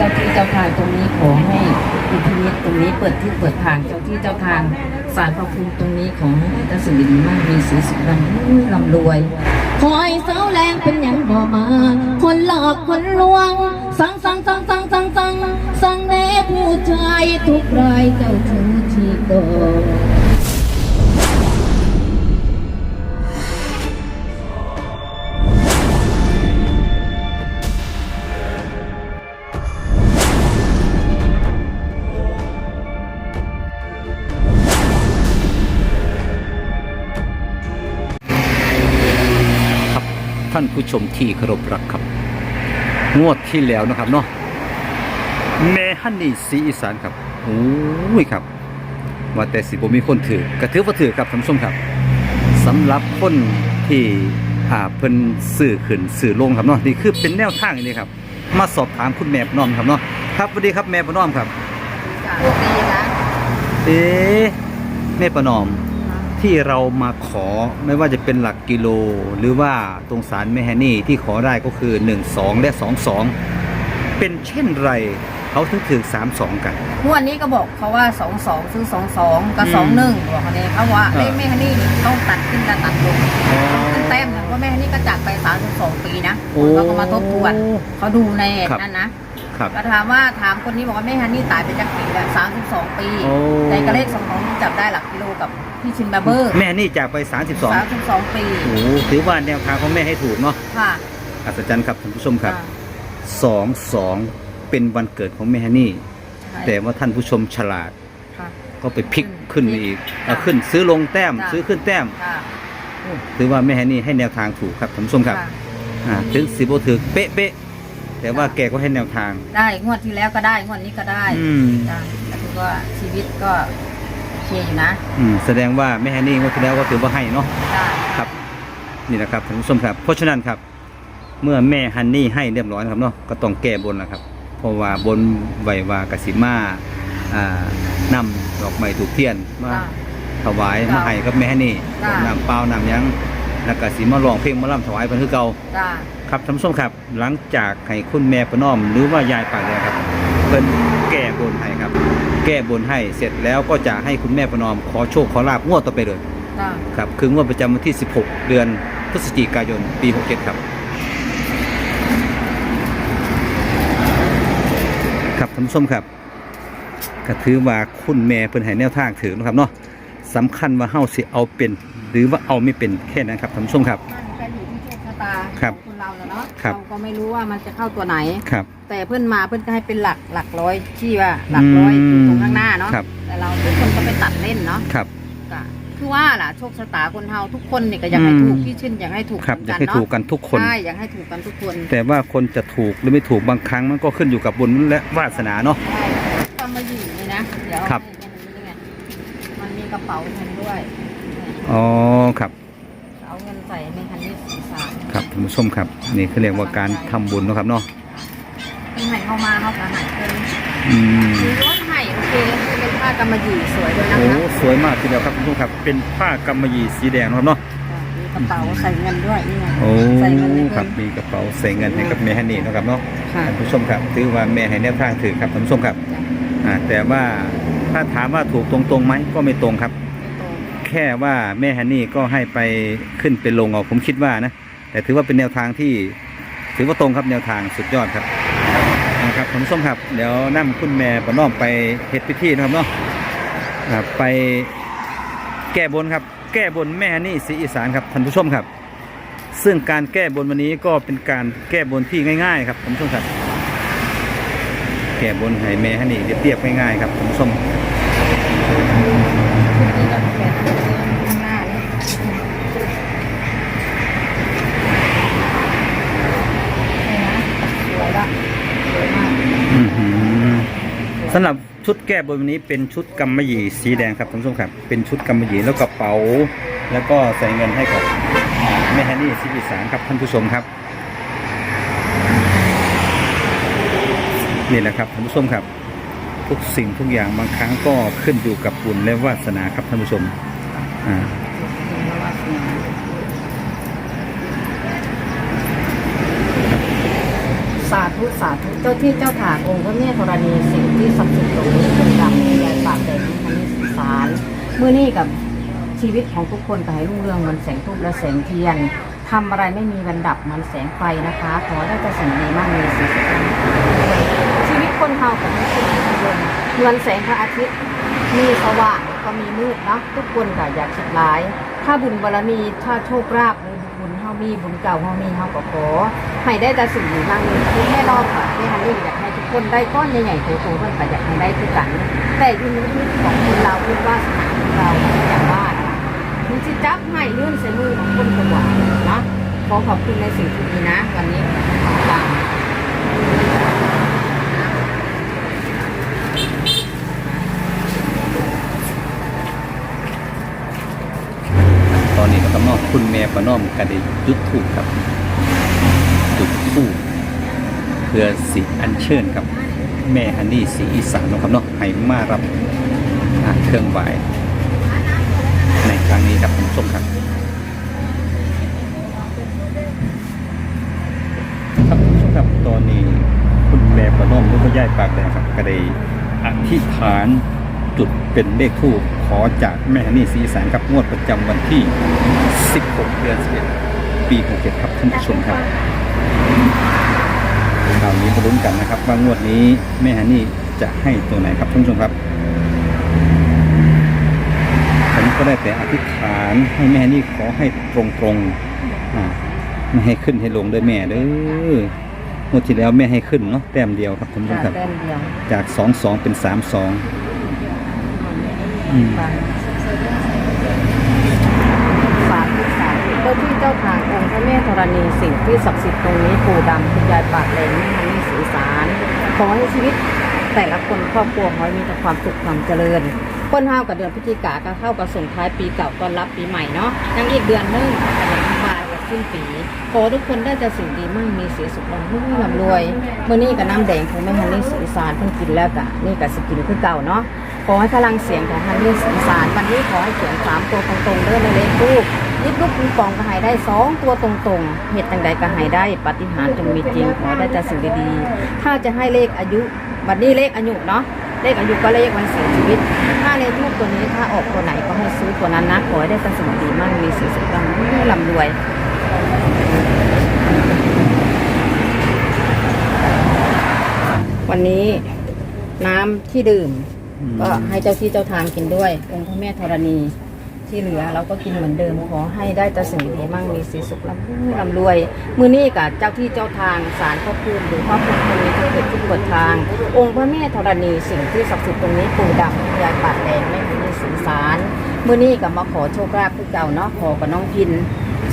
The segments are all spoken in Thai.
เจ้าที่เจ้าทางตรงนี้ขอให้อิทธิฤทธิ์ตรงนี้เปิดที่เปิดทางเจ้าที่เจ้าทางสารพระภูมิตรงนี้ของให้ตาสิริมั่งมีสีสุขลำลำรวยคอยเสาแรงเป็นอย่างบ่มา คนหลอกคนลวง สังสังสังสังสังสังสังแน่ผู้ชายทุกรายเจ้าชู้ที่โก ผู้ชมที่เคารพรักครับ งวดที่แล้วนะครับเนาะแม่ฮันนี่สีอีสานครับโอ้ยครับว่าแต่สิบ่มีคนถือกระถือว่าถือครับท่านผู้ชมครับสำหรับคนที่อ่าเพิ่นสื่อขึ้นสื่อลงครับเนาะนี่คือเป็นแนวทางนี่ครับ มาสอบถามคุณแม่ประนอมครับเนาะครับสวัสดีครับแม่ประนอมครับ โชคดีนะ เอ๊ะแม่ประนอม ที่เรามาขอไม่ว่าจะเป็นหลักกิโล หรือว่าตรงสารแม่ฮันนี่ที่ขอได้ก็คือ 1 2 และ 2 2 เป็นเช่นไรเขาถึงถึง3 2 กันงวดนี้ก็บอกเขาว่าสองสองซื้อสองสองกับอืมสองหนึ่งบอกเขาเลยเขาว่าเออเลขแม่ฮันนี่ต้องตัดขึ้นและตัดลงอ๋อขึ้นแต้มนะเพราะแม่ฮันนี่ก็จากไปสามสิบสองปีนะโอ้เขาก็มาทบทวนเขาดูในครับนั่นนะครับก็ถามว่าถามคนนี้บอกว่าแม่ฮันนี่ตายไปจากปีแล้วสามสิบสองปีโอ้แต่ก็เลขสองของจับได้หลักกิโลกับ พี่ชินบาร์เบอร์แม่นี่จากไป 32 สามสิบสองปีโอ้โหถือว่าแนวทางของแม่ให้ถูกเนาะค่ะอัศจรรย์ครับท่านผู้ชมครับค่ะ2 2 เป็นวันเกิดของแม่ฮันนี่ใช่แต่ว่าท่านผู้ชมฉลาดค่ะ ก็ไปพลิกขึ้ขึ้นนมาอีกค่ะเอาขึ้นซื้อลงแต้ม ค่ะ ซื้อขึ้นแต้มค่ะถือว่าแม่ฮันนี่ให้แนวทางถูกครับท่านผู้ชมครับค่ะ อ่าถึงสิบถือเป๊ะเป๊ะๆแต่ว่าแกก็ให้แนวทางได้งวดที่แล้วก็ได้งวดนี้ก็ได้อืม จ้ะก็ถือว่าชีวิตก็โอ เคอยู่นะอืมแสดงว่าแม่ฮันนี่งวดที่แล้วก็ถือว่าให้เนาะจ้ะครับนี่แหละครับท่านผู้ชมครับ เพราะฉะนั้นครับ เมื่อแม่ฮันนี่ให้เรียบร้อยนะครับเนาะก็ต้องแก้บนแล้วครับ เพราะว่าบนไหววากสิมาอ่านำดอกไม้ถูกเทียนมาจ้ะ ถวายจ้ะมาให้กับแม่ฮันนี่จ้ะน้ำเปล่าน้ำหยังแล้วก็สิมาร้องเพลงมาล่ำถวายเพิ่นคือเก่า จ้าครับท่านผู้ชมครับหลังจากให้คุณแม่ประนอม หรือว่ายายปากแดงครับเพิ่นแก้บนให้ครับ แก้บนให้เสร็จแล้วก็จะให้คุณแม่ประนอมขอโชคขอลาบงวดต่อไปเลยจ้าครับคืองวดประจำวันที่ 16 เดือนพฤศจิกายนปี 67 ครับ ครับท่านผู้ชมครับก็ถือว่าคุณแม่เพิ่นให้แนวทางถือนะครับเนาะสำคัญว่าเฮาสิเอาเป็น หรือว่าเอาไม่เป็นแค่นั้นครับท่านผู้ชมครับ มันก็อยู่ที่โชคชะตาครับ ของค นเราแล้วเนาะครับ เราก็ไม่รู้ว่ามันจะเข้าตัวไหน ครับ แต่เพื่อนมาเพื่อนก็ให้เป็นหลักหลักร้อยที่ว่าหลักร้อยอยู่ตรงข้างหน้าเนาะครับ แต่เราทุกคนก็ไปตัดเล่นเนาะครับ ก็คือว่าล่ะโชคชะตาคนเฮาทุกคนเนี่ยก็อยากให้อืม ถูกพี่ชื่นอยากให้ถูกครับเหอมืยากนให้กันถูกเนาะกันทุกคน ใช่อยากให้ถูกกันทุกคนแต่ว่าคนจะถูกหรือไม่ถูกบางครั้งมันก็ขึ้นอยู่กับบุญและวาสนาเนาะ ใช่ทำมาอยู่นี่นะเดี๋ยวครับนี่ไงมันมีกระเป๋าเงินด้วยเนี่ยอ๋อครับเอาเงิน ใส่ในคันนี้สีสามครับท่านผู้ชมครับ นี่เขาเรียกว่าการทำบุญเนาะครับเนาะเป็นไห่เข้ามาเขาก็ใหายเป็นอืมมีรถไห่โอเคเป็นผ้ากำมะหยี่สวยด้วยนะโอ้คะสวยมากทีเดียวครับท่านผู้ชมครับเป็นผ้ากำมะหยี่สีแดงนะครับเนาะมีกระเป๋าใส่เงินด้วยนี่ไงโอ้ใส่เงินให้ครับเพิ่มมีกระเป๋าใส่เงินให้กับแม่ฮันนี่เนาะครับเนาะ ค่ะ ท่านผู้ชมครับถือว่าแม่ให้แนวทางถือครับท่านผู้ชมครับอ่าแต่ว่าถ้าถามว่าถูกตรงๆไหมก็ไม่ตรงครับ แค่ว่าแม่ฮันนี่ก็ให้ไปขึ้นเป็นลงเอาผมคิดว่านะ แต่ถือว่าเป็นแนวทางที่ ถือว่าตรงครับแนวทางสุดยอดครับนะครับท่านผู้มครับ เดี๋ยวนั่คุณแม่ปน้อมไปเฮ็ดพิธีนะครับเนาะไปแก้บนครับ แก้บนแม่ฮันนี่สีอีสานครับท่านผู้ชมครับ ซึ่งการแก้บนวันนี้ก็เป็นการแก้บนที่ง่าย ๆ ครับท่านผู้ชมครับ แก้บนให้แม่ฮันนี่เรียบๆง่ายๆครับท่านผู้ชม สำหรับชุดแก้บนวันนี้เป็นชุดกำมะหยี่สีแดงครับท่านผู้ชมครับ เป็นชุดกำมะหยี่แล้วกระเป๋า แล้วก็ใส่เงินให้กับแม่ฮันนี่สีอีสานครับท่านผู้ชมครับ นี่แหละครับท่านผู้ชมครับ ทุกสิ่งทุกอย่างบางครั้งก็ขึ้นอยู่กับบุญและวาสนาครับท่านผู้ชมอ่า ศาสตร์ ธุสาธุเจ้าที่เจ้าทางองค์พระแม่ธรณีสิ่งที่ศักดิ์สิทธิ์ตรงนี้เป็นดำยายปากแดงทันนี้สื่อสารเมื่อนี้กับชีวิตของทุกคนก็ให้รุ่งเรืองเหมันแสงทูปและแสงเทียนทำอะไรไม่มีวันดับเหมันแสงไฟนะคะ ขอได้แต่สิ่งดีมากมีสิ่งสุขชีวิตคนเฮากับมีสิ่งที่ยนเหมือนแสงพระอาทิตย์มีสว่างก็มีมืดเนาะทุกคนก็อยากคิดร้าย ถ้าบุญบารมีถ้าโชคลาภามีบุญเก่าเฮามีเฮาก็ขอให้ได้แต่สิ่งดีบากเลยที่แม่รอบค่ะที่ฮันนี่อยากให้ทุกคนได้ก้อนใหญ่ๆโตๆเพื่อนก็อยากให้ได้ทุกกัน แต่อยูในิดของคนเราคิดว่าสนาของเราอย่างว่านะคะมันจะจับให้ยื่นใส่มือของคนสว่านเนะขอขอบคุณในสิ่งที่ดีนะ วันนี้ขอบคุณ ต อนนี้ก็กำนอกคุณแม่ประนอมกระไดจุดถูกครับจุดทูปเพื่อสิอัญเชิญครับแม่ฮันนี่สีอีสานนะครับเนาะให้มารับเครื่องไหว้ในครั้งนี้ครับผู้ชมครับครับคุณผู้ชมครับตอนนี้คุณแม่ประนอมหรือว่าย่ายปากแดงครับก็ได้อธิษฐานจุดเป็นเลขทูปข อจากแม่ฮันนี่สีอีสานครับงวดประจำวันที่ 16 เดือน 11 ปี 67 ครับท่านผู้ชมครับคราวนี้มาลุ้นกันนะครับ ว่างวดนี้แม่ฮันนี่จะให้ตัวไหนครับท่านผู้ชมครับผมก็ได้แต่อธิษฐานให้แม่ฮันนี่ขอให้ตรงๆอ่าไม่ให้ขึ้นให้ลงด้วยแม่เด้องวดที่แล้วแม่ให้ขึ้นเนาะแต้มเดียวครับท่านผู้ชมครับแต้มเดียวจากสองสองเป็น สามสองอืมสาธุสาธุเจ้าที่เจ้าทางองค์พระแม่ธรณีสิ่งที่ศักดิ์สิทธิ์ตรงนี้ปู่ดำคุณยายปากแดงแม่ฮันนี่สีสารขอให้ชีวิตแต่ละคนครอบครัวขอให้มีแต่ความสุขความเจริญคนห้าวกับเดือนพฤศจิกาก็เข้ากับส่งท้ายปีเก่าต้อนรับปีใหม่เนาะยังอีกเดือนนึงกำลังปลายกับสิ้นปีขอทุกคนได้แต่สิ่งดีมั่งมีเสียสุขลำรุ่งลำรวยเมื่อนี้กับน้ำแดงของแม่ฮันนี่สีสารเพิ่งกินแล้วกะนี่กับสกินคือเก่าเนาะ อให้พลังเสียงของฮันนี่สีสารวันนี้ขอให้เขียนสามตัวตรงๆเด้อในเลขลูกยิบลูกปิงปองก็ใหายได้สองตัวตรงๆเหตุต่างใดก็ใหายได้ ปฏิหารจงมีจริงขอได้แต่สิ่งดีๆถ้าจะให้เลขอายุวันนี้เลขอายุเนาะเลขอายุก็เลขวันเสียชีวิต ถ้าในทูปตัวนี้ถ้าออกตัวไหนก็ให้ซื้อตัวนั้นนะขอให้ได้แต่สิ่งดีมั่งมีสีสุขลำลำรวยวันนี้น้ำที่ดื่ม ก็ให้เจ้าที่เจ้าทางกินด้วย องค์พระแม่ธรณีที่เหลือเราก็กินเหมือนเดิมขอให้ได้แต่สิ่งดีมั่งมีสีสุขลำลำรวย มือนี้กับเจ้าที่เจ้าทางสารพระภูมิหรือพระภูมิตรงนี้ที่เกิดขึ้นบนทาง องค์พระแม่ธรณีสิ่งที่ศักดิ์สิทธิ์ตรงนี้ปู่ดำยายปากแดงไม่มีสีสารมือนี้กับมาขอโชคลาภผู้เก่าเนาะขอกับน้องพิน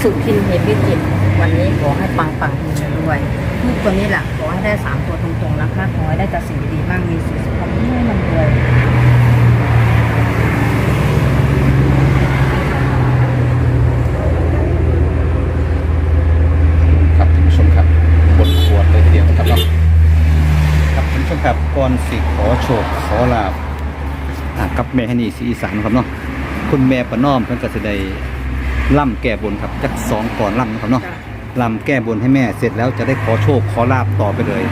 สุพินเฮบิจิตวันนี้ขอให้ปังปังรวยๆทุกตัวนี้แหละขอให้ได้สามตัวตรงๆนะคะขอให้ได้แต่สิ่งดีมั่งมีสีสุขลำลำรวยครับท่านผู้ชมครับบนขวดเลยทีเดียวนะครับเนาะครับท่านผู้ชมครับก่อนสิขอ โชคขอลาบอะกับแม่ฮันนี่สีอีสานครับเนาะคุณแม่ประนอมเพิ่นก็จะได้ล่ำแก้บนครับจักสองก่อนล่ำนะครับเนาะล่ำแก้บนให้แม่เสร็จแล้วจะได้ขอโชคขอลาบต่อไปเลย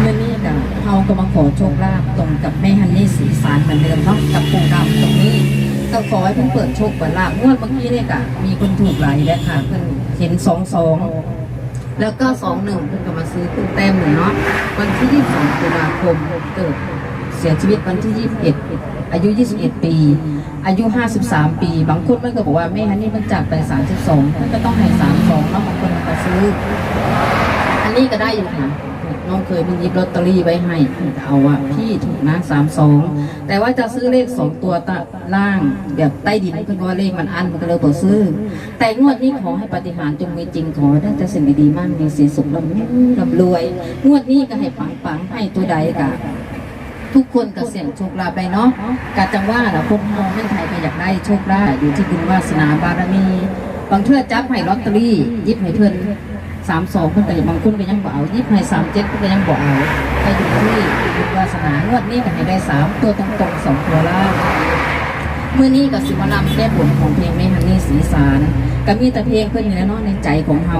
เมื่อนี้กับเขาก็มาขอโชคลาภตรงกับแม่ฮันนี่สีสารเหมือนเดิมเนาะกับปู่ดำตรงนี้ก็ขอให้เพิ่นเปิดโชคเปิดลาภงวดเมื่อกี้เนี่ยกะมีคนถูกหลายแล้วค่ะเพิ่นเห็นสองสอง แล้วก็สองหนึ่งเพิ่นก็มาซื้อคุณแต้มหนึ่งเนาะวันที่ยี่สิบสองตุลาคมเกิดเสียชีวิตวันที่ยี่สิบเอ็ดอายุยี่สิบเอ็ดปี อายุห้าสิบสามปี บางคนมันก็บอกว่าแม่ฮันนี่มันจากไปสามสิบสองมันก็ต้องให้สามสองเนาะบางคนมันก็ซื้อ อันนี้ก็ได้อยู่ค่ะ น้องเคยเป็นหยิบลอตเตอรี่ไว้ให้เอาอะพี่ถูกนะสามสองแต่ว่าจะซื้อเลขสองตัวตะล่างแบบใต้ดินเพื่อว่าเลขมันอันมันก็เลยบอซื้อ แต่งวดนี้ขอให้ปฏิหารจงมีจริงขอได้แต่สิ่งดีๆมั่งมีสีสุขลำลำรวย งวดนี้ก็ให้ปังปังๆให้ตัวใดกะทุกคนก็เสี่ยงโชคลาภไปเนาะกาจังว่าเราคนมองเมืองไทยก็อยากได้โชคลาภอยู่ที่บุญวาสนาบารมีบางเทื่อจับให้ลอตเตอรี่ยิบให้เพื่อน สามสองเพื่อนก็บางคนก็ยังบ่เอายิบให้สามเจ็ดเพื่อนก็ยังบ่เอาไปอยู่ที่บุญวาสนางวดนี้ก็ให้ได้สามตัวตรงๆสองตัวล่างเมื่อนี้ก็สิมาลำแก้บนของเพลงแม่ฮันนี่สีสารก็มีแต่เพลงเพื่อนอยู่แล้วเนาะในใจของเฮา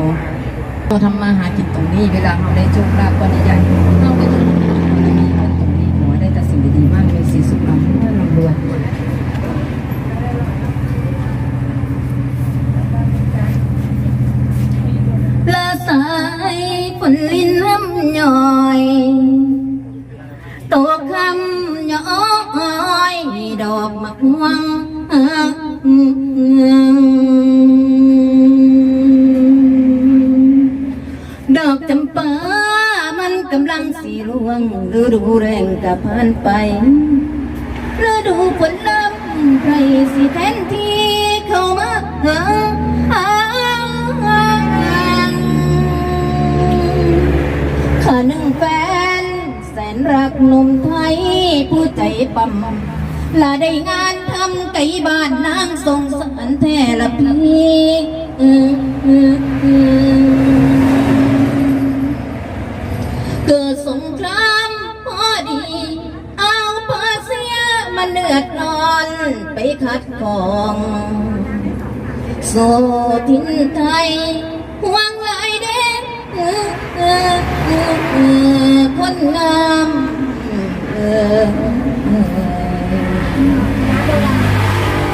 เราทำมาหากินตรงนี้เวลาเราได้โชคลาภก้อนใหญ่เราไปทำตรงนี้ตรงนี้ขอได้แต่สิ่งดีๆมากมีสีสุขลำรวยลำรวย ละส ฝนลินน้ำย่อยตกคำย้อยดอกมะม่วงดอกจำปามันกำลังสีร่วงฤดูแรงกับผ่านไปฤดูฝนลำไรสิแทนที่เข้ามาเฮ รักหนุ่มไทยผู้ใจปั๊มลาได้งานทำไก่บ้านนางทรงสารแท้ละพี่เกิดสงครามพอดี เอาเปอร์เซียมาเลือดร้อนไปคัดกองโซทินไทยห่วงหลยเด้อ คนงามเออเออ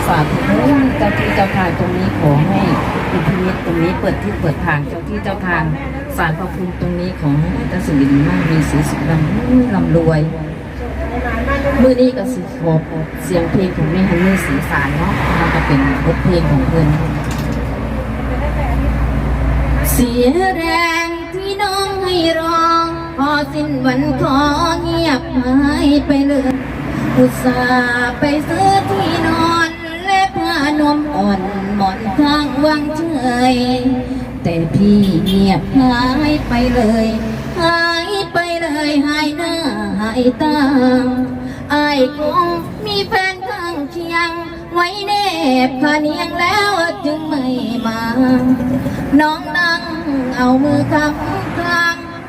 ฝากถึงเจ้าที่เจ้าทางตรงนี้ขอให้อิทธิฤทธิ์ตรงนี้เปิดที่เปิดทางเจ้าที่เจ้าทางสารพระภูมิตรงนี้ของเจ้าสิ่งดีๆมากมีสีสุขลำรวยลำรวยมื่อนี้ก็สิขอเสียงเพลงของแม่ฮันนี่สีสารเนาะมันก็เป็นบทเพลงของเพื่อนเสียแรงที่น้องให้รอ อสิ้นวันขอเงียบหายไปเลย อุตส่าห์ไปซื้อที่นอนและผ้านมอ่อนหมอนข้างวางเฉยแต่พี่เงียบหายไปเลย หายไปเลยหายหน้าหายตาไอายคงมีแฟนข้างเคียง ไว้แนบพาเนียงแล้วจึงไม่มา น้องนั่งเอามือคำกลา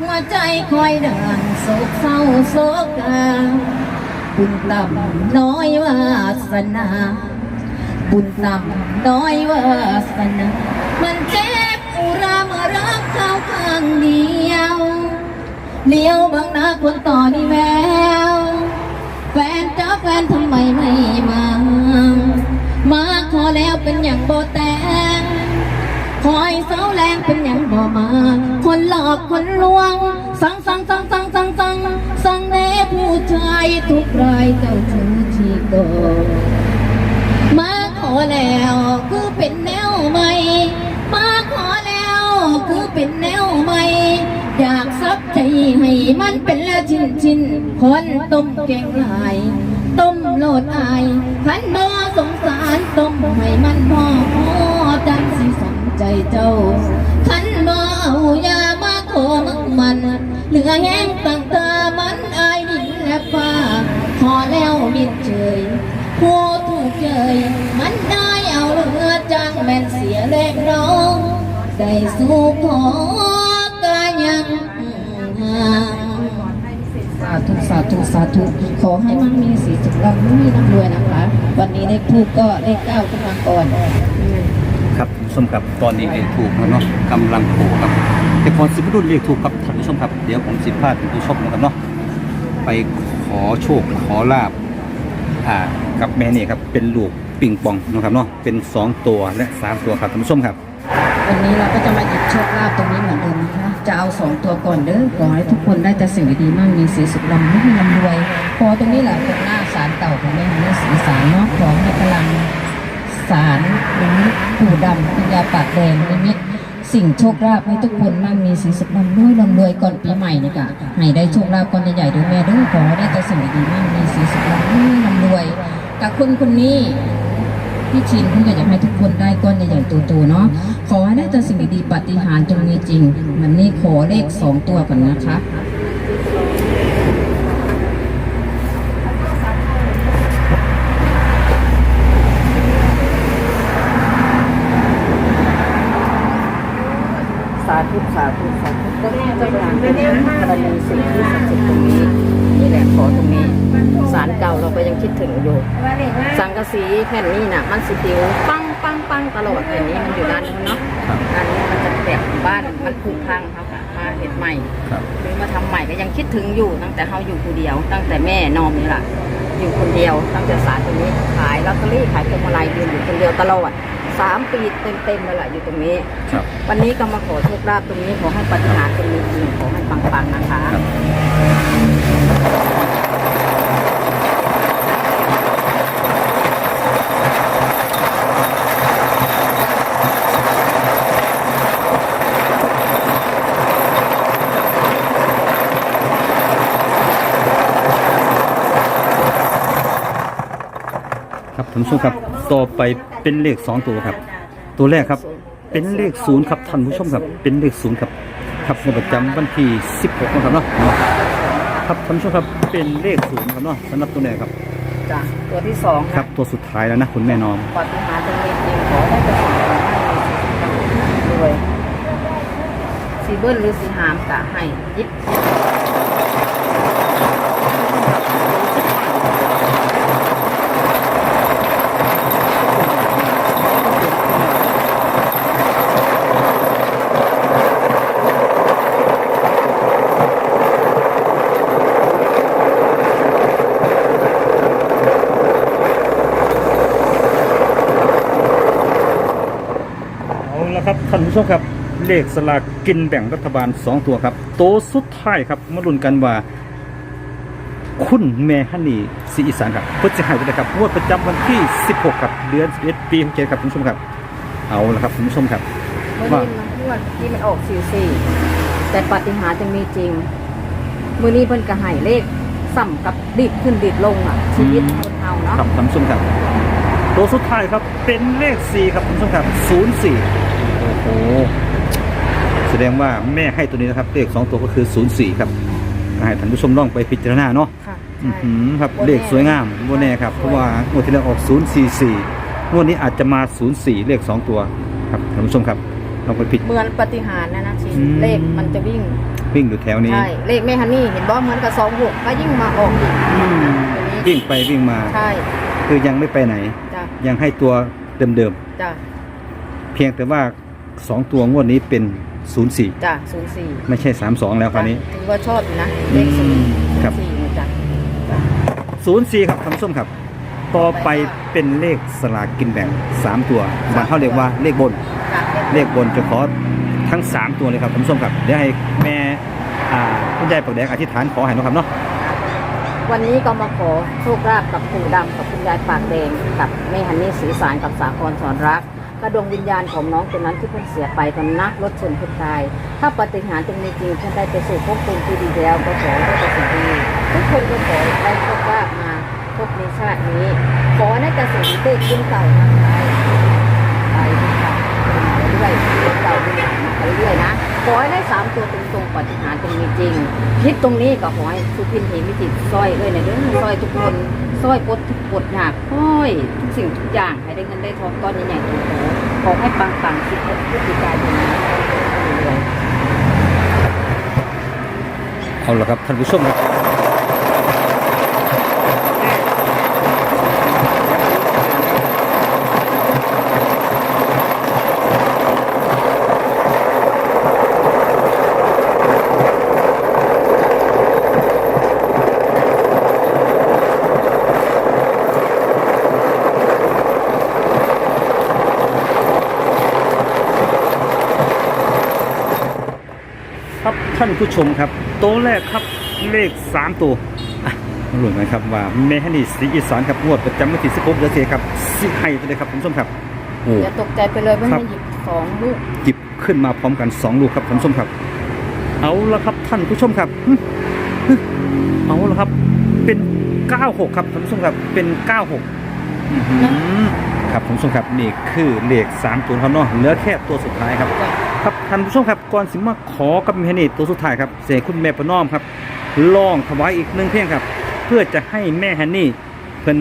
หัวใจคอยดังโศกเศร้าโศกาบุญต่ำน้อยวาสนา บุญต่ำน้อยวาสนา มันเจ็บอุราเมื่อรักเขาข้างเดียวเลี้ยวบางหน้าคนต่อนี่แววแฟนจ้าแฟนทำไมไม่มา มาขอแล้วเป็นอย่างโบแตงคอยเสาแรงเป็นอย่างบ่มา คนหลอกคนลวง สั่งสั่งสั่งสั่งสั่งสั่งสั่งแน่ผู้ชายทุกรายเจ้าชู้ที่โกมาขอแล้วคือเป็นแนวใหม่มาขอแล้วคือเป็นแนวใหม่อยากซับใจให้มันเป็นละชิ้นชิ้นคนต้มเก่งหลาย ต้มโลดอายขันบ่สงสารต้มให้มันพอพอจังสิสนใจเจ้าขัน เหลือแห้งตั้งตามันอายดินและฟ้าพอแล้วมิดเฉยผู้ถูกเจยมันได้เอาเรือจังแม่นเสียแรงร้องได้สู้ขอกายังห่างสาธุสาธุสาธุขอให้มั่งมีสีสุขร่ำมีน้ำรวยนะคะ วันนี้เลขทูกก็เลขเก้าขึ้นมาก่อนครับท่านผู้ชมครับตอนนี้เลขถูกแล้วเนาะกำลังโผล่ครับแต่พอสิบรุ่นเลขถูกครับท ผู้ชมครับ เดี๋ยวผมสิพาท่านผู้ชมนะครับเนาะไปขอโชคขอลาบอ่ากับแม่นี่ครับเป็นลูกปิงปองนะครับเนาะเป็นสองตัวและสามตัวครับท่านผู้ชมครับ วันนี้เราก็จะมาหยิบโชคลาภตรงนี้เหมือนเดิมนะคะจะเอาสองตัวก่อนเด้อขอให้ทุกคนได้แต่สิ่งดีๆมั่งมีสีสุขร่ำไม่ลำรวยพอตรงนี้แหละตรงหน้าศาลเก่าของแม่ฮันนี่สีสารเนาะขอให้พลังศาลนิมิตปู่ดำปัญญาปากแดงนิมิต สิ่งโชคลาภให้ทุกคนมั่งมีสีสุขร่ำรวยลำรวยก่อนปีใหม่นี่ค่ะให้ได้โชคลาภก้อนใหญ่ๆด้วยแม่ด้วยขอได้แต่สิ่งดีๆมั่งมีสีสุขร่ำรวยลำรวยกับคนคนนี้พี่ชินเพื่ออยากให้ทุกคนได้ก้อนใหญ่ๆโตๆเนาะขอให้ได้แต่สิ่งดีๆปฏิหารจงมีจริง มันนี่ขอเลขสองตัวก่อนนะคะ สาธุสาธุสาธุก็แน่เจ้าทางเป็นกรณีสิ่งที่ศักดิ์สิทธิ์ตรงนี้นี่แหละขอตรงนี้สารเก่าเราก็ยังคิดถึงอยู่ สังกะสีแผ่นนี้น่ะ มันสิติวปังปังปังตลอดแผ่นนี้มันอยู่ด้านนู้นเนาะครับครับอันนี้มันจะแบบบ้านมันผุพังเขาค่ะมาเห็ดใหม่หรือมาทำใหม่ก็ยังคิดถึงอยู่ตั้งแต่เขาอยู่คนเดียว ตั้งแต่แม่นอมนี่แหละอยู่คนเดียวตั้งแต่สารตรงนี้ขายลอตเตอรี่ขายพวงมาลัยยืนอยู่คนเดียวตลอด สามปีเต็มๆเลยแหละอยู่ตรงนี้ ครับวันนี้ก็มาขอโชคลาภตรงนี้ขอให้ปาฏิหารย์เป็นมีจริงขอให้ปังๆนะคะ ครับ ครับท่านผู้ชมครับ ต่อไปเป็นเลขสองตัวครับ ตัวแรกครับ เป็นเลขศูนย์ครับท่านผู้ชมครับ เป็นเลขศูนย์ครับ ครับในประจำวันที่16นะครับเนาะครับท่านผู้ชมครับเป็นเลขศูนย์ครับเนาะสำหรับตัวแรกครับจ้ะตัวที่สองครับ ตัวสุดท้ายแล้วนะคุณแม่นอมปาฏิหารย์เป็นมีจริงขอให้ประสบความสำเร็จรวยสีเบิ้ลหรือสีหามกะให้ยิบ เอาละครับท่าน ผู้ชมครับเลขสลากกินแบ่งรัฐบาล 2 ตัวครับตัวสุดท้ายครับมาลุ้นกันว่า คุณแม่ฮันนี่สีอีสานครับเพื่อจะหายไปเลยครับงวดประจำวันที่ 16ครับเดือน11ปี67ครับท่านผู้ชมครับ เอาละครับท่านผู้ชมครับเมื่อว่านี้มันพูดที่มันออกสี่สี่แต่ปาฏิหารย์จะมีจริงมือนี้เพิ่นก็ให้เลขซ้ำกับดิดขึ้นดิดลงอะชีวิตคนเฮาเนาะครับท่านผู้ชมครับตัวสุดท้ายครับเป็นเลข4ครับท่านผู้ชมครับ04 โอ้โหแสดงว่าแม่ให้ตัวนี้นะครับ เลข2ตัวก็คือ04ครับก็ให้ท่านผู้ชมลองไปพิจารณาเนาะค่ะอื้อใช่ หือครับบ่แน่ เลขสวยงามโบแน่ครับเพราะว่างวดที่แล้วออก 044งวดนี้อาจจะมา 04 เลข 2 ตัวครับท่านผู้ชมครับลองไปพิจ เหมือนปาฏิหารย์นะนะชีอืม เลขมันจะวิ่งวิ่งอยู่แถวนี้ใช่เลขแม่ฮันนี่เห็นบ่เหมือนกับสองหกก็ยิ่งมาออกอีกอืมตัวนี้วิ่งไปวิ่งมาใช่คือยังไม่ไปไหน จ้ะยังให้ตัวเดิมจ้ะๆ เพียงแต่ว่า 2ตัวงวดนี้เป็น04จ้ะศูนย์สี่ไม่ใช่32แล้วคราวนี้ ถือว่าชอบอยู่นะเลขศูนย์ครับ สี่นะจ้ะ04ครับท่านผู้ชมครับ ต่อไปเป็นเลขสลากกินแบ่ง3ตัวบางเขาเรียกว่าเลขบน จ้ะเลขบนจะขอทั้ง 3 ตัวเลยครับท่านผู้ชมครับ เดี๋ยวให้แม่อ่าคุณยายปากแดงอธิษฐานขอให้นะครับเนาะวันนี้ก็มาขอโชคลาภกับปู่ดำกับคุณยายปากแดงกับแม่ฮันนี่สื่อสารกับสาครสอนรัก กระดวงวิญญาณของน้องคนนั้นที่เพิ่งเสียไปตอนนักรถชนเพิ่งตาย ถ้าปฏิหารย์จะมีจริงท่านได้ไปสู่ภพภูมิที่ดีแล้วก็ขอให้ได้ไปสิ่งดีทุกคนก็ขอได้โชคลาภมาพบในชาตินี้ขอให้แต่สิ่งที่เกิดขึ้นเก่ามาไปไปเรื่อยๆเก่าเรื่อยๆไปเรื่อยๆนะขอให้ได้สามตัวตรงๆปฏิหารย์จะมีจริงคิดตรงนี้ก็ขอให้สุพินเหมิจิตซอยเลยนะเด้อซอยทุกคน ซอยปลดทุกปดอยากซอยทุกสิ่งทุกอย่างให้ได้เงินได้ทองก้อนใหญ่ๆโตๆขอให้ปังปังๆคิดว่าผู้ติการอย่างนี้เอยเอาละครับท่านผู้ชมครับ ท่านผู้ชมครับ ตัวแรกครับเลข 3 ตัวอะมาลุ้นกันครับว่าแม่ฮันนี่สีอีสานครับงวดประจำวันที่16เดือนเสครับสิให้ไปเลยครับท่านผู้ชมครับโอ้ๆอย่าตกใจไปเลยว่าครับไม่หยิบสองลูกหยิบขึ้นมาพร้อมกัน2ลูกครับท่านผู้ชมครับ เอาละครับท่านผู้ชมครับหึหึเอาละครับ เป็น96ครับท่านผู้ชมครับเป็น96อื้อหือครับท่านผู้ชมครับนี่คือเลข3ตัวครับเนาะเหลือแค่ตัวสุดท้ายครับ ครับท่านผู้ชมครับก่อนสิมาขอกับแม่นี่ตัวสุดท้ายครับเสกคุณแม่ประนอมครับลองถวายอีกหนึ่งเพลงครับ เพื่อจะให้แม่ฮันนี่เพิ่น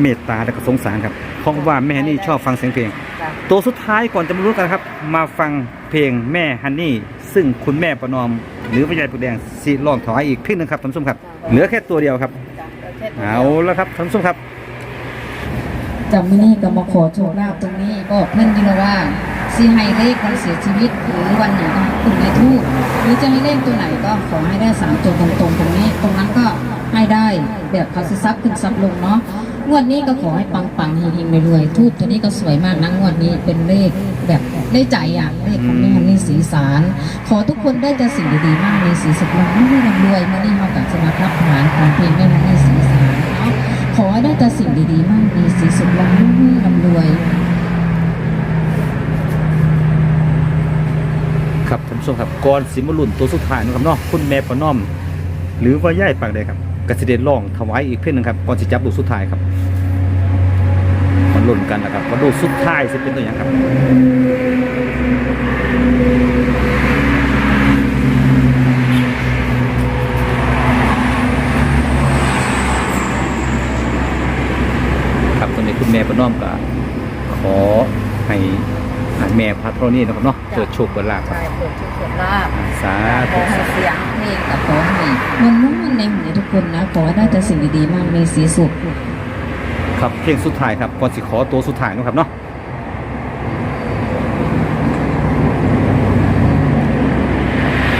เมตตาและก็สงสารครับเพราะว่าแม่ฮันนี่ชอบฟังเสียงเพลงจ้ะตัวสุดท้ายก่อนจะมารู้กันครับ มาฟังเพลงแม่ฮันนี่ซึ่งคุณแม่ประนอม หรือพยายปุกแดงสิลองถวายอีกเพลงหนึงครับท่านผู้ชมครับ เหลือแค่ตัวเดียวครับจ้ะแค่ตัวดียวเอาแล้วครับท่านผู้ชมครับจำไม่นี่ก็มาขอโชคลาภตรงนี้ก็เพื่อนยินว่า สสิให้เลขวันเสียชีวิต หรือวันไหนก็คุณในทูบหรือจะให้เลขตัวไหนก็ขอให้ได้สามตัวตรงๆตรงนี้ ตรงนั้นก็ให้ได้แบบเขาสิซับขึ้นซับลงเนาะงวดนี้ก็ขอให้ปังๆเฮงๆรวยๆทูบตัวนี้ก็สวยมากนะงวดนี้เป็นเลขแบบได้ใจอะเลขของแม่ฮันนี่สีสารขอทุกคนได้แต่สิ่งดีๆมากมีสีสุขลงไม่ร่ำรวยมานี่มากับสมาครับฐานของเพลงแม่ฮันนี่สีสารเนาะขอให้ได้แต่สิ่งดีๆมากมีสีสุขลงไม่ร่ำรวย ครับท่านผู้ชมครับก่อนสิมารุ่นตัวสุดท้ายนะครับเนาะคุณแม่ประนอม หรือว่าย่ายปากใดครับกสิเดนร้องถวายอีกเพลงหนึงครับก่อนสิจับลูกสุดท้ายครับมาลุ้นกันนะครับว่าลูกสุดท้ายจะเป็นตัวอย่างครับครับตอนนี้คุณแม่ประนอมก็ขอให้ แม่พระธรณีนะครับเนาะเกิดโชคเปิดลาภครับ ใช่เปิดชุกเปิดลาบสาขธุอให้เสียงเพลงกับขอให้มันมุ่งมั่นในหัวทุกคนนะขอให้ได้แต่สิ่งดีๆมากมีสีสุข ครับเพลงสุดท้ายครับก่อนสิขอตัวสุดท้ายนะครับเนาะ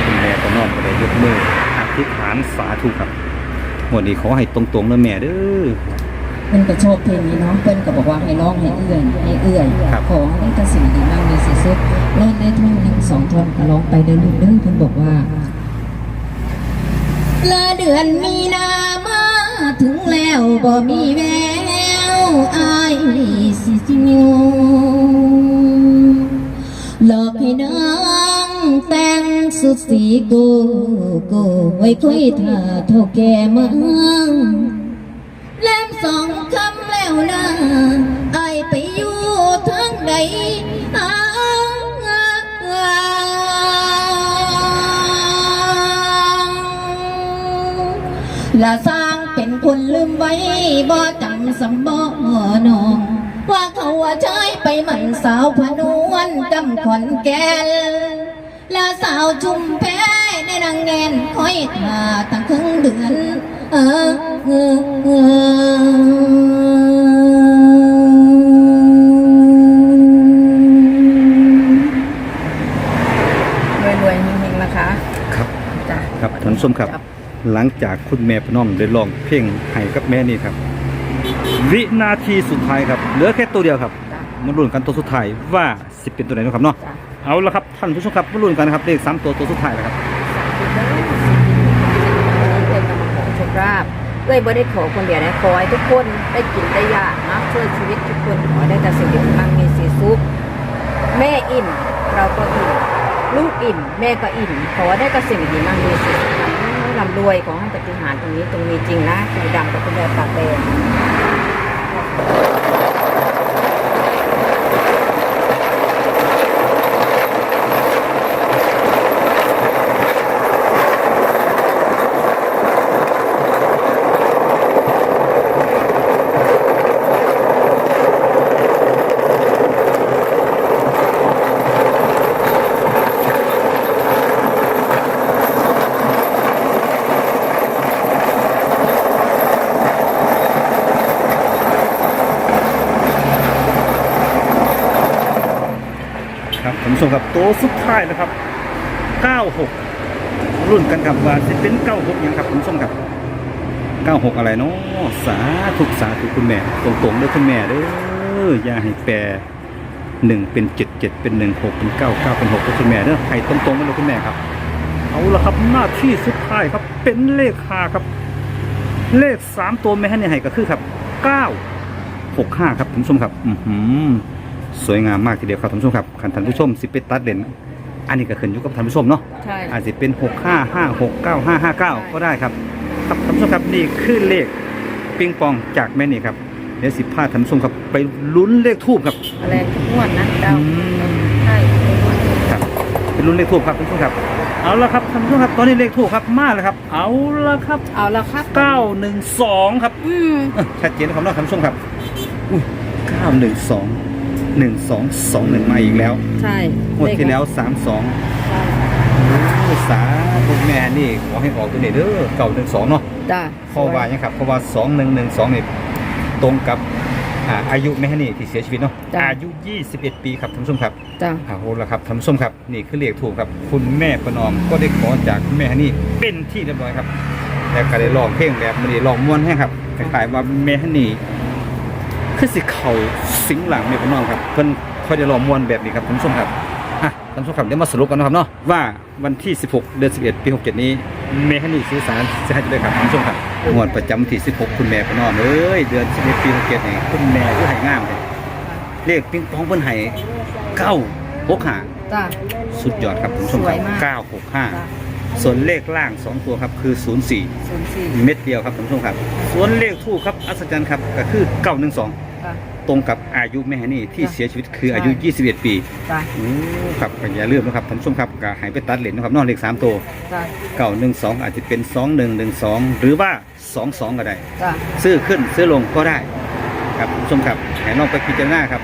คุณแม่ประนอมก็ได้ยกมืออธิษฐานสาธุครับวันนี้ขอให้ตรงๆเด้อแม่เด้อ เพิ่นก็ชอบเพลงนี้เนาะเพิ่นก็บอกว่าให้ร้องให้เอื้อยให้เอื้อยครับ ขอให้ได้แต่สิ่งดีมากมีสีสุขร้องได้ท่อนหนึ่งสองท่อนก็ร้องไปเด้อลูกเด้อเพิ่นบอกว่าลาเดือนมีนามาถึงแล้วบ่มีแววอายสิสิโยหลอกให้นางแต่งสุดสีโกโกไว้คุยท่าเท่าแก่เมืองแลม สองคำแล้วนะไอไปอยู่ทางใดอ้าละสร้างเป็นคนลืมไว้บ่จำสำบ่นอง ว่าเขาว่าใช้ไปหมันสาวพนวนกำขอนแก่นและสาวจุมแพ้ในนางแงนคอยท่าตั้งครึ่งเดือน เออเออเออรวยๆเฮงๆนะคะครับจ้ะครับท่านผู้ชมครับ หลังจากคุณแม่ประนอมได้ร้องเพลงให้กับแม่นี่ครับ วินาทีสุดท้ายครับเหลือแค่ตัวเดียวครับจ้ะมาลุ้นกันตัวสุดท้ายว่าสิเป็นตัวไหนนะครับเนาะจ้ะ เอาละครับท่านผู้ชมครับมาลุ้นกันนะครับเลขสามตัวตัวสุดท้ายแล้วครับ เอ้ย มาขอโชคลาภเอ้ยบ่ได้ขอคนเดียวนะขอให้ทุกคนได้กินได้ยากนะช่วยชีวิตทุกคนขอได้แต่สิ่งดีมั่งมีสีสุขแม่อิ่มเราก็อิ่มลูกอิ่มแม่ก็อิ่มขอได้แต่สิ่งดีมั่งมีสีสุขร่ำรวยขอให้ปฏิหารตรงนี้ตรงนี้จริงนะคือดังกับคุณแม่ปากแดง ผู้ชมครับตัวสุดท้ายนะครับ 96 รุ่นกันครับว่าสิเป็น 96ยังครับผู้ชมครับ 96 อะไรเนาะสาธุสาธุคุณแม่ ตรงๆด้อคุณแม่เด้ออย่าให้แปรหนึ่งเป็นเจ็ดเจ็ดเป็นหนึ่งหกเป็นเก้าเก้าเป็นหกคุณแม่เด้อให้ตรงๆกันเลยคุณแม่ครับ เอาละครับหน้าที่สุดท้ายครับเป็นเลขหาครับ เลขสามตัวแม่ให้เนี่ยให้ก็คือครับเก้าหกห้าครับผู้ชมครับ อือหือ วยงามมากทีเดียวครับท่านผู้ชมครับคันท่านผู้ชมสิไปตัดเด่นอันนี้ก็ขึ้นอยู่กับท่านผู้ชมเนาะใช่ อาจจะเป็น 6 5 5 6 9 5 5 9 ก็ได้ครับครับท่านผู้ชมครับนี่คือเลขปิงปองจากแม่นี่ครับเดี๋ยวสิพาท่านผู้ชมครับไปลุ้นเลขทูบครับ อะไรทุกงวดนะเดาอืม ใช่ทุกงวดครับเป็นลุ้นเลขทูบครับท่านผู้ชมครับ เอาละครับท่านผู้ชมครับ ตอนนี้เลขทูบครับมาแล้วครับ เอาละครับ เอาละครับ912 ครับอืม เอ้อชัดเจนนะครับเนาะท่านผู้ชมครับอุ้ย912 1221มาอีกแล้วใช่งวดที่แล้ว32ใช่โอ้สาธุแม่นี่ขอให้ออกตัวนี้เด้อเก่าหนึ่งสองเนาะจ้าข้อว่ายังครับเพราะว่าสองหนึ่งหนึ่งสองนี่ตรงกับอ่าอายุแม่ฮันนี่ที่เสียชีวิตเนาะจ้ะอายุ 21 ปีครับท่านผู้ชมครับจ้ะเอาละครับท่านผู้ชมครับ นี่คือเลขถูกครับ คุณแม่ประนอมก็ได้ขอจากคุณแม่ฮันนี่เป็นที่เรียบร้อยครับแล้วก็ได้ร้องเพลงแบบมันนี้ร้องม่วนแห้งครับคล้ายๆว่าแม่ฮันนี่ คือสิเขาสิงหลังแม่ประนอมครับเพิ่นค่อยได้ร้องม่วนแบบนี้ครับท่านผู้ชมครับอะท่านผู้ชมครับเดี๋ยวมาสรุปกันนะครับเนาะว่าวันที่ 16 เดือน 11 ปี 67 นี้แม่ฮันนี่ซื้อสารจะให้ด้วยครับท่านผู้ชมครับงวดประจำวันที่ 16 คุณแม่ประนอมเอ้ยเดือน 11 ปี 67นี่คุณแม่คือให้งามเลยเลขปิงปองเพิ่นให้เก้าหกห้าจ้ะ สุดยอดครับคุณผู้ชมคสวยรับมากจ้ะ965ส่วนเลขล่าง2ตัวครับคือศูนย์สี่04เม็ดเดียวครับคุณผู้ชมครับ ส่วนเลขทู่ครับอัศจรรย์ครับก็คือ 912จ้ะ ตรงกับอายุแม่ฮันนี่ที่จ้ะเสียชีวิตคืออายุใช่21 ปีจ้ะ โอ้ครับก็อย่าลืมนะครับท่านผู้ชมครับก็ใหายไปตัดเหรียญนะครับนอกเลข3ตัวจ้ะ912อาจจะเป็น2112หรือว่า22ก็ได้ จ้ะซื้อขึ้นซื้อลงก็ได้ ครับคุณผู้ชมครับให้ลองไปพิจารณาครับ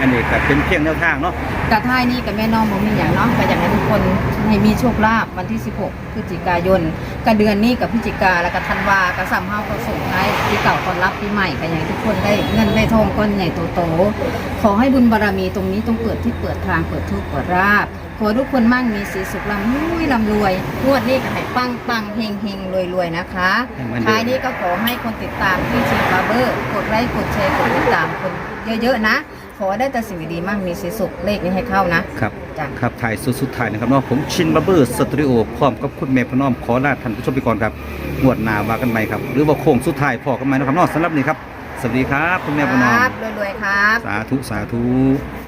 อันนี้ก็เป็นเพียงแนวทางเนาะกระท้ายนี่กับแม่น้องบ่มีอย่างเนาะก็อยากให้ทุกคนให้มีโชคลาภวันที่ 16 พฤศจิกายนกับเดือนนี้กับพฤศจิกาแล้วก็ธันวาก็ซ้ำเฮาก็ส่งท้ายปีเก่าต้อนรับปีใหม่ก็อยากให้ทุกคนได้เงินได้ทองก้อนใหญ่โตๆขอให้บุญบารมีตรงนี้ต้องเปิดที่เปิดทางเปิดทุกเปิดราบขอทุกคนมั่งมีสีสุขลำรวยลำรวยงวดนี้ก็ให้ปังปังเฮงเฮงรวยรวยนะคะให้มันเดินท้ายนี้ก็ขอให้คนติดตามที่ชิงบาร์เบอร์ กดไลค์กดแชร์กดติดตามคนเยอะๆนะ ขอได้แต่สิ่งดีๆมั่งมีสีสุขเลขนี้ให้เข้านะครับจ้ะครับถ่ายสุดสุดท้ายนะครับเนาะผมชินบับเบอร์สตูดิโอพร้อมกับคุณแม่พนอมขอลาท่านผู้ชมไปก่อนครับงวดหน้าว่ากันใหม่ครับ หรือว่าโค้งสุดท้ายพอกันใหม่นะครับเนาะสำหรับนี้ครับสวัสดีครับคุณแม่พนอคมรับรวยๆครับ สาธุสาธุ